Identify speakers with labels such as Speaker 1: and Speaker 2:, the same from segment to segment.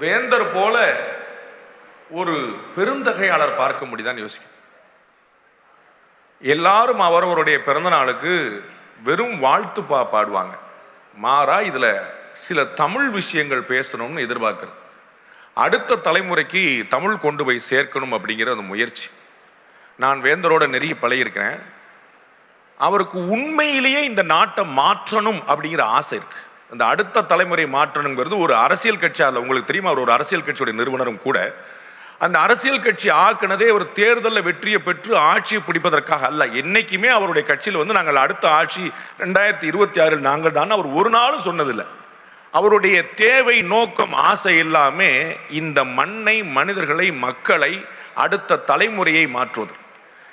Speaker 1: வேந்தர் போல ஒரு பெருந்தகையாளர் பார்க்க முடியுதான்னு யோசிக்கும் எல்லாரும் அவரவருடைய பிறந்த நாளுக்கு வெறும் வாழ்த்து பா பாடுவாங்க. மாறா இதுல சில தமிழ் விஷயங்கள் பேசணும்னு எதிர்பார்க்குறது. அடுத்த தலைமுறைக்கு தமிழ் கொண்டு போய் சேர்க்கணும் அப்படிங்கிற அந்த முயற்சி. நான் வேந்தரோட நெருங்கி பழகியிருக்கிறேன். அவருக்கு உண்மையிலேயே இந்த நாட்டை மாற்றணும் அப்படிங்கிற ஆசை இருக்கு. இந்த அடுத்த தலைமுறை மாற்றணுங்கிறது ஒரு அரசியல் கட்சியால் உங்களுக்கு தெரியுமா? அவர் ஒரு அரசியல் கட்சியோட நிறுவனரும் கூட அந்த அரசியல் கட்சி ஆக்குனதே ஒரு தேர்தலில் வெற்றியை பெற்று ஆட்சியை பிடிப்பதற்காக அல்ல. என்னைக்குமே அவருடைய கட்சியில் வந்து நாங்கள் அடுத்த ஆட்சி ரெண்டாயிரத்தி இருபத்தி ஆறில் நாங்கள் தான். அவர் ஒரு நாளும் சொன்னதில்லை. அவருடைய தேவை நோக்கம் ஆசை எல்லாமே இந்த மண்ணை மனிதர்களை மக்களை அடுத்த தலைமுறையை மாற்றுவது.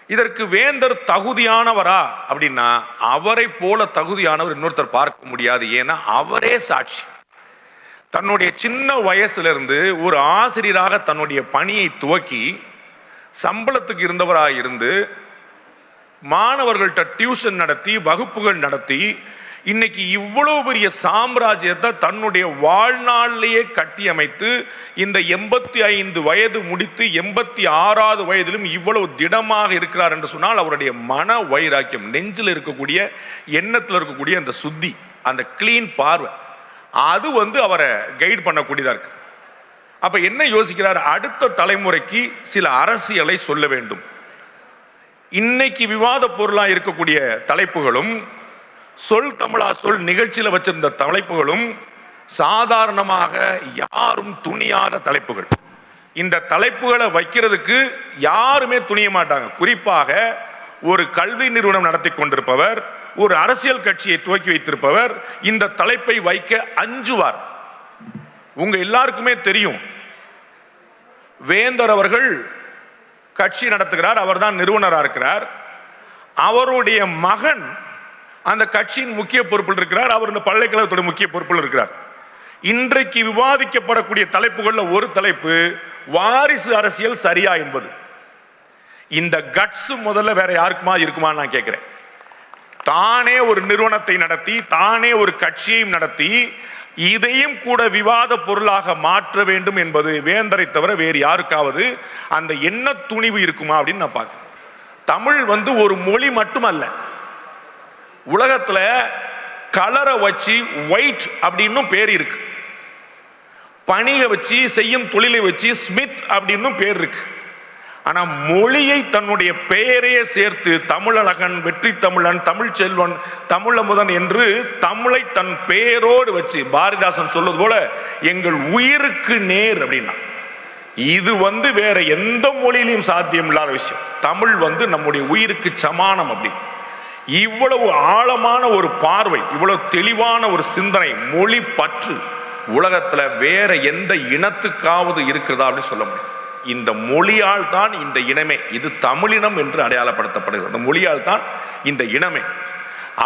Speaker 1: இதற்கு வேந்தர் தகுதியானவரா? அப்படின்னா அவரை போல தகுதியானவர் இன்னொருத்தர் பார்க்க முடியாது. ஏன்னா அவரே சாட்சி. தன்னுடைய சின்ன வயசுலேருந்து ஒரு ஆசிரியராக தன்னுடைய பணியை துவக்கி சம்பளத்துக்கு இருந்தவராக இருந்து மாணவர்கள்ட்ட டியூஷன் நடத்தி வகுப்புகள் நடத்தி இன்னைக்கு இவ்வளவு பெரிய சாம்ராஜ்யத்தை தன்னுடைய வாழ்நாளிலேயே கட்டி அமைத்து இந்த எண்பத்தி ஐந்து வயது முடித்து எண்பத்தி ஆறாவது வயதிலும் இவ்வளவு திடமாக இருக்கிறார் என்று சொன்னால் அவருடைய மன வைராக்கியம் நெஞ்சில் இருக்கக்கூடிய எண்ணத்தில் இருக்கக்கூடிய அந்த சுத்தி அந்த கிளீன் பார்வை அது வந்து அவரை கைட் பண்ணக்கூடியதா இருக்கு. அப்ப என்ன யோசிக்கிறார்? அடுத்த தலைமுறைக்கு சில அரசியலை சொல்ல வேண்டும். இன்னைக்கு விவாத பொருளா இருக்கக்கூடிய தலைப்புகளும் சொல் தமிழா சொல் நிகழ்ச்சியில வச்சிருந்த தலைப்புகளும் சாதாரணமாக யாரும் துணியாத தலைப்புகள். இந்த தலைப்புகளை வைக்கிறதுக்கு யாருமே துணிய மாட்டாங்க. குறிப்பாக ஒரு கல்வி நிறுவனம் நடத்தி கொண்டிருப்பவர் ஒரு அரசியல் கட்சியை துவக்கி வைத்திருப்பவர் இந்த தலைப்பை வைக்க அஞ்சுவார். உங்க எல்லாருக்குமே தெரியும். வேந்தர் அவர்கள் கட்சி நடத்துகிறார் அவர்தான் நிறுவனராக இருக்கிறார். அவருடைய மகன் அந்த கட்சியின் முக்கிய பொறுப்பில் இருக்கிறார். அவர் இந்த பல்கலைக்கழகத்துடைய முக்கிய பொறுப்பில் இருக்கிறார். இன்றைக்கு விவாதிக்கப்படக்கூடிய தலைப்புகளில் ஒரு தலைப்பு வாரிசு அரசியல் சரியா என்பது. இந்த கட்ஸ் முதல்ல வேற யாருக்குமா இருக்குமா நான் கேட்கிறேன் தானே ஒரு நிறுவனத்தை நடத்தி தானே ஒரு கட்சியையும் நடத்தி இதையும் கூட விவாத பொருளாக மாற்ற வேண்டும் என்பது வேந்தரை தவிர வேறு யாருக்காவது அந்த என்ன துணிவு இருக்குமா அப்படின்னு நான் பார்க்கிறேன். தமிழ் வந்து ஒரு மொழி மட்டுமல்ல. உலகத்தில் கலரை வச்சு ஒயிட் அப்படின்னும் பேர் இருக்கு. பணியை வச்சு செய்யும் தொழிலை வச்சு ஸ்மித் அப்படின்னும் பேர் இருக்கு. ஆனால் மொழியை தன்னுடைய பெயரையே சேர்த்து தமிழழகன் வெற்றி தமிழன் தமிழ் செல்வன் தமிழமுதன் என்று தமிழை தன் பெயரோடு வச்சு பாரதிதாசன் சொல்வது போல எங்கள் உயிருக்கு நேர் அப்படின்னா இது வந்து வேற எந்த மொழியிலையும் சாத்தியம் இல்லாத விஷயம். தமிழ் வந்து நம்முடைய உயிருக்கு சமானம் அப்படின்னு இவ்வளவு ஆழமான ஒரு பார்வை இவ்வளவு தெளிவான ஒரு சிந்தனை மொழி பற்று உலகத்துல வேற எந்த இனத்துக்காவது இருக்குதா அப்படின்னு சொல்ல முடியும். இந்த மொழியால் தான் இந்த இனமே இது தமிழினம் என்று அடையாளப்படுத்தப்படுகிறது. அந்த மொழியால் தான் இந்த இனமே.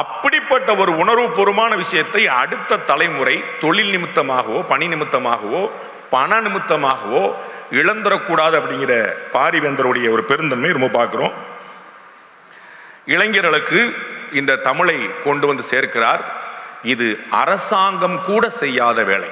Speaker 1: அப்படிப்பட்ட ஒரு உணர்வுபூர்வமான விஷயத்தை அடுத்த தலைமுறை தொழில் நிமித்தமாகவோ பணி நிமித்தமாகவோ பண நிமித்தமாகவோ இழந்துடக்கூடாது அப்படிங்கிற பாரிவேந்தருடைய ஒரு பெருந்தன்மை ரொம்ப பார்க்குறோம். இளைஞர்களுக்கு இந்த தமிழை கொண்டு வந்து சேர்க்கிறார். இது அரசாங்கம் கூட செய்யாத வேலை.